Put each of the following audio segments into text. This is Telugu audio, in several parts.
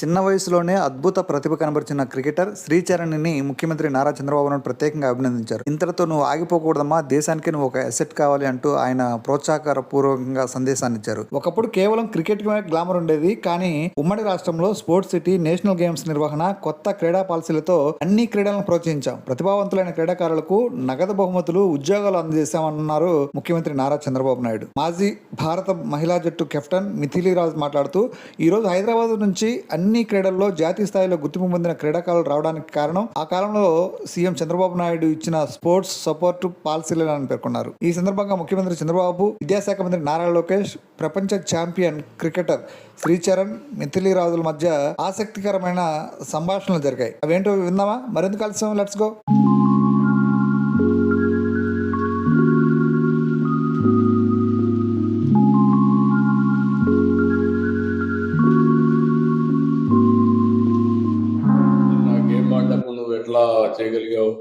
చిన్న వయసులోనే అద్భుత ప్రతిభ కనబరిచిన క్రికెటర్ శ్రీచరణ్ని ముఖ్యమంత్రి నారా చంద్రబాబు నాయుడు ప్రత్యేకంగా అభినందించారు. ఇంతటితో నువ్వు ఆగిపోకూడదమ్మా దేశానికి నువ్వు ఒక అసెట్ కావాలి అంటూ ఆయన ప్రోత్సాహకర పూర్వకంగా సందేశాన్ని ఇచ్చారు. ఒకప్పుడు కేవలం క్రికెట్ గ్లామర్ ఉండేది కానీ ఉమ్మడి రాష్ట్రంలో స్పోర్ట్స్ సిటీ నేషనల్ గేమ్స్ నిర్వహణ కొత్త క్రీడా పాలసీలతో అన్ని క్రీడలను ప్రోత్సహించాం. ప్రతిభావంతులైన క్రీడాకారులకు నగదు బహుమతులు ఉద్యోగాలు అందజేశామన్నారు ముఖ్యమంత్రి నారా చంద్రబాబు నాయుడు. మాజీ భారత మహిళా జట్టు కెప్టెన్ మిథిలీ రాజ్ మాట్లాడుతూ ఈరోజు హైదరాబాద్ నుంచి అన్ని అన్ని క్రీడల్లో జాతీయ స్థాయిలో గుర్తింపు పొందిన క్రీడాకారులు రావడానికి కారణం ఆ కాలంలో సీఎం చంద్రబాబు నాయుడు ఇచ్చిన స్పోర్ట్స్ సపోర్ట్ పాలసీలని పేర్కొన్నారు. ఈ సందర్భంగా ముఖ్యమంత్రి చంద్రబాబు విద్యాశాఖ మంత్రి నారా లోకేష్ ప్రపంచ ఛాంపియన్ క్రికెటర్ శ్రీచరణ్ మిథిలి రాజుల మధ్య ఆసక్తికరమైన సంభాషణలు జరిగాయి. అవేంటో విందామా? మరెందుకు కలిసాం లెట్స్ గో. చేయగలిగావు?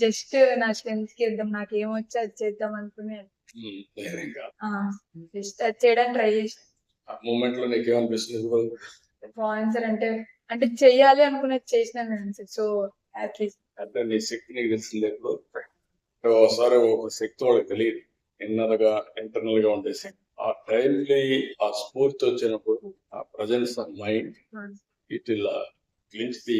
జస్ట్ నా స్ట్రెంత్కి వెళ్దాం నాకు ఏమొచ్చో అది చేద్దాం అనుకునే ఉమ్, ధైర్యంగా. జస్ట్ అది చేయడానికి ట్రై చేసి ఆ మూమెంట్లో నీకేమనిపిస్తుంది ఆన్సర్ అంటే అంటే చెయ్యాలి అనుకున్నది చేసినాను ఆన్సర్ సో అట్లీస్ట్ అంటే నీ శక్తి నీకు తెలిసింది ఎప్పుడు ఒకసారి ఒక శక్తి వాళ్ళకి తెలియదు. ఇన్నర్గా ఇంటర్నల్గా ఉండే శక్తి. ఆ టైంలీ ఆ స్ఫూర్తి వచ్చినప్పుడు ఆ ప్రజెన్స్ ఆఫ్ మైండ్ ఇట్ ఇలా క్లించ్ ది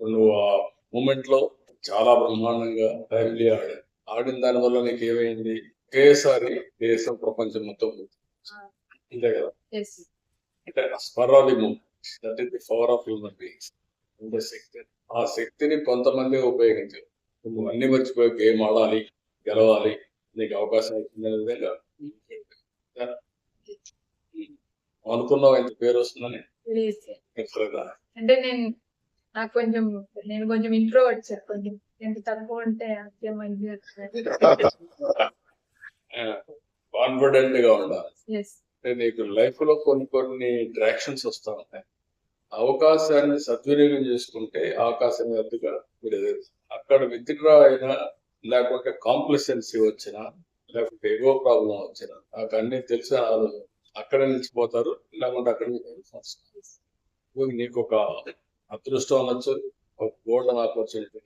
నువ్వు ఆ మూమెంట్లో చాలా బ్రహ్మాండంగా టైంలీ ఆడావు ఆడిన దాని వల్ల నీకు ఏమైంది? ఒకేసారి దేశం ప్రపంచం మొత్తం అంతే కదా? అంటే స్పరాలి moment that is the power of human beings ఉండే శక్తి. ఆ శక్తిని కొంతమంది ఉపయోగించారు. నువ్వు అన్ని మర్చిపోయి గేమ్ ఆడాలి గెలవాలి నీకు అవకాశం ఇచ్చిందనే విధంగా. అనుకున్నావు ఎంత పేరు వస్తుందని? అంటే నేను నాకు కొంచెం నేను కొంచెం ఇంట్రో వచ్చాను కొంచెం ఎంత తక్కువ ఉంటే అంతే మంచిగా కాన్ఫిడెంట్ గా ఉండాలి. నీకు లైఫ్లో కొన్ని కొన్ని ట్రాక్షన్స్ వస్తా ఉంటాయి. అవకాశాన్ని సద్వినియోగం చేసుకుంటే అవకాశం ఎద్దుగా మీరు. అక్కడ విత్డ్రా అయినా లేకుంటే కాంప్లసెన్సీ వచ్చినా లేకుంటే ఎగో ప్రాబ్లం వచ్చినా నాకు అన్ని తెలిసిన వాళ్ళు అక్కడ నిలిచిపోతారు లేకుంటే అక్కడ నీకు ఒక అదృష్టం అనొచ్చు ఒక గోల్డెన్ ఆపర్చునిటీ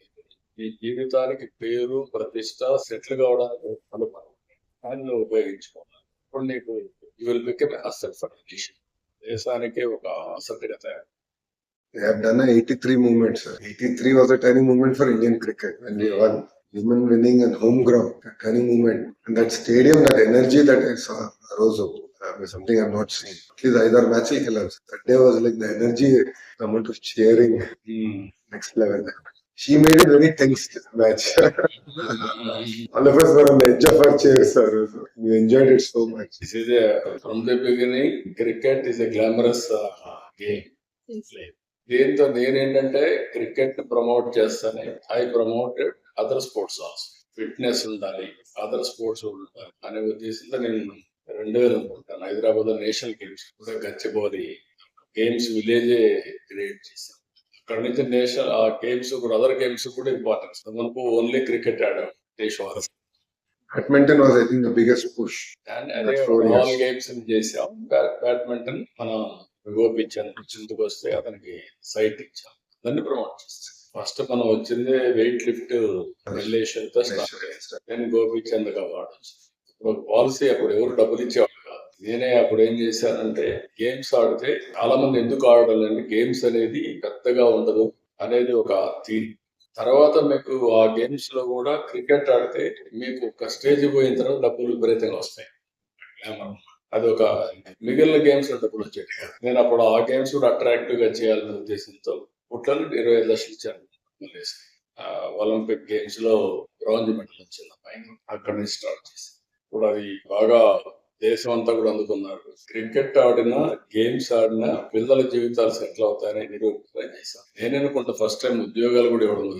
ఈ జీవితానికి పేరు ప్రతిష్ట సెటిల్ కావడానికి అనుమానం దాన్ని నువ్వు ఉపయోగించుకోవాలి ఇప్పుడు నీకు you will become asset for nation దేశానికి ఒక అసెట్గా తయారు They have done an 83 movement, sir. 83 was a turning movement for Indian cricket when we won. Women winning and home ground, a turning movement. And that stadium, that energy that I saw arose up, uh, not seen. At least either match killers. That day was like the energy, the amount of cheering, next level. She made it very tense match. All of us were on the edge of our chairs, sir. We enjoyed it so much. This is a, from the beginning, cricket is a glamorous uh, game. దీంతో నేనేంటంటే క్రికెట్ ప్రమోట్ చేస్తానే I promoted other sports also fitness ఉండాలి అదర్ స్పోర్ట్స్ ఉండాలి అనే ఉద్దేశంతో నేను రెండు వేలు అనుకుంటాను హైదరాబాద్లో నేషనల్ గేమ్స్ కూడా గచ్చిబౌలి గేమ్స్ విలేజ్ క్రియేట్ చేశాను అక్కడ నుంచి నేషనల్ ఆ గేమ్స్ కూడా అదర్ గేమ్స్ కూడా ఇంపార్టెన్స్ మనకు ఓన్లీ క్రికెట్ ఆడాం think, the biggest push. And అదే That's four ఆల్. గేమ్స్ చేసాం బ్యా- బ్యాడ్మింటన్ మనం గోపించాను చింతకు వస్తే అతనికి సైట్ ఇచ్చాం. దాన్ని ప్రమోట్ చేస్తాం ఫస్ట్ మనం వచ్చింది వెయిట్ లిఫ్ట్ రిలేషన్తో స్టార్ట్ గోపించందుకు అవార్డు ఇప్పుడు పాలసీ అప్పుడు ఎవరు డబ్బులు ఇచ్చేవాళ్ళు కాదు. నేనే అప్పుడు ఏం చేశానంటే గేమ్స్ ఆడితే చాలా మంది ఎందుకు లేదు గేమ్స్ అనేది పెద్దగా ఉండదు అనేది ఒక థీమ్ తర్వాత మీకు ఆ గేమ్స్లో కూడా క్రికెట్ ఆడితే మీకు ఒక స్టేజ్ పోయిన తర్వాత డబ్బులు విపరీతంగా వస్తాయి. అది ఒక మిగిలిన గేమ్స్లో డబ్బులు వచ్చాయి నేను అప్పుడు ఆ గేమ్స్ కూడా అట్రాక్టివ్గా చేయాలనే ఉద్దేశంతో పుట్టలు ఇరవై ఐదు లక్షలు ఇచ్చాను. ఒలింపిక్ గేమ్స్లో బ్రాంజ్ మెడల్ వచ్చింది. పైన నుంచి స్టార్ట్ చేసి ఇప్పుడు అది బాగా దేశం అంతా కూడా అందుకున్నారు. క్రికెట్ ఆడినా గేమ్స్ ఆడినా పిల్లల జీవితాలు సెటిల్ అవుతాయని నిరూపణ చేశాను. నేను అనుకుంటా ఫస్ట్ టైం ఉద్యోగాలు కూడా ఇవ్వడం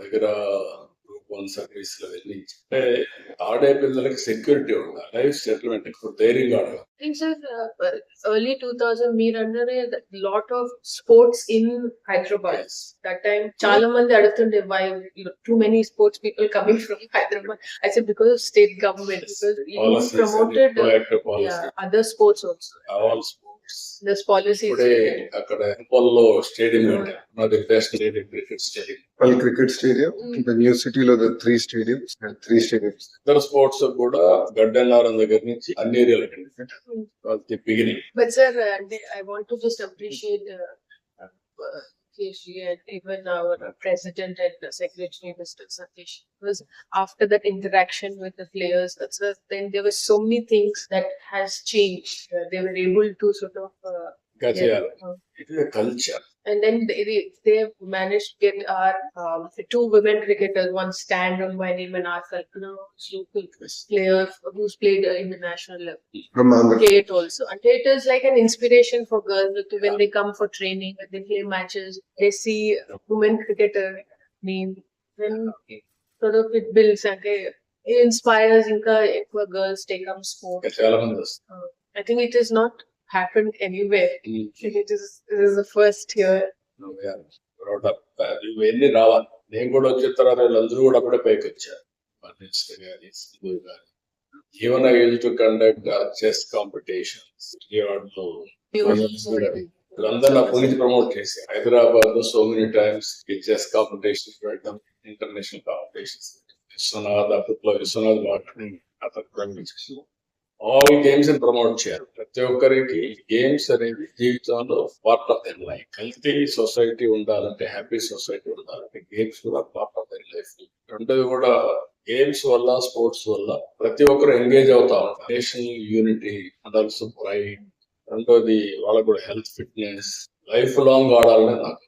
దగ్గర వన్ సర్వీస్లో వెళ్ళి అంటే ఆడే పిల్లలకి సెక్యూరిటీ ఉండాలి లైఫ్ సెటిల్మెంట్ ఇప్పుడు ధైర్యంగా think sir, uh, early 2000 మీరు అన్నారు lot of sports in Hyderabad. That time చాలా మంది అడుగుతుండే why too many sports people coming from Hyderabad I said because of state government because promoted. Other sports also. Sports This policy is అక్కడ లో స్టేడియం కట్టారు నాది best stadium cricket stadium Well, cricket stadium, the new city లో the three stadiums, and three stadiums. ఇతర స్పోర్ట్స్ కూడా గడ్డెన్నారం దగ్గర నుంచి అన్ని ఏరియాలకి beginning But sir, uh, they- I want to just And even our president and secretary, Mr. Satish, was after that interaction with the players, then there were so many things that has changed. Uh, they were able to sort of. Uh, gotcha. Yeah. Uh, it is a culture and then they, they have managed to get our um, two women cricketers, one stand on my name and our Kalpana, who's local player who's played uh, in the national level. From also. And it is like an inspiration for girls when yeah. they come for training, when they play matches, they see women cricketer name. Then sort of it builds and okay, it inspires Inka, uh, girls take up sport. It's relevant. Uh, I think it is not happened anywhere. Hmm. It is it is the first here. ఇవన్నీ రావాలి నేను కూడా వచ్చిన తర్వాత వీళ్ళందరూ కూడా అప్పుడే పైకి వచ్చారు. మినిస్టర్ గారి సింధు గారి even I use to conduct chess competitions వీళ్ళందరూ అప్పటి నుంచి ప్రమోట్ చేసి హైదరాబాద్లో so many times chess competitions పెట్టడం ఇంటర్నేషనల్ కాంపిటీషన్స్ విశ్వనాథ్ అప్పట్లో విశ్వనాథ్ వాటి అతను ఆల్ గేమ్స్ ప్రమోట్ చేయాలి ప్రతి ఒక్కరికి గేమ్స్ అనేది జీవితంలో part of their life healthy society ఉండాలంటే హ్యాపీ సొసైటీ ఉండాలంటే గేమ్స్ కూడా పార్ట్ ఆఫ్ దర్ లైఫ్ రెండోది కూడా గేమ్స్ వల్ల స్పోర్ట్స్ వల్ల ప్రతి ఒక్కరు ఎంగేజ్ అవుతా ఉంటారు. National unity and also pride రెండోది వాళ్ళకు కూడా హెల్త్ ఫిట్నెస్ లైఫ్ లాంగ్ ఆడాలని నాకు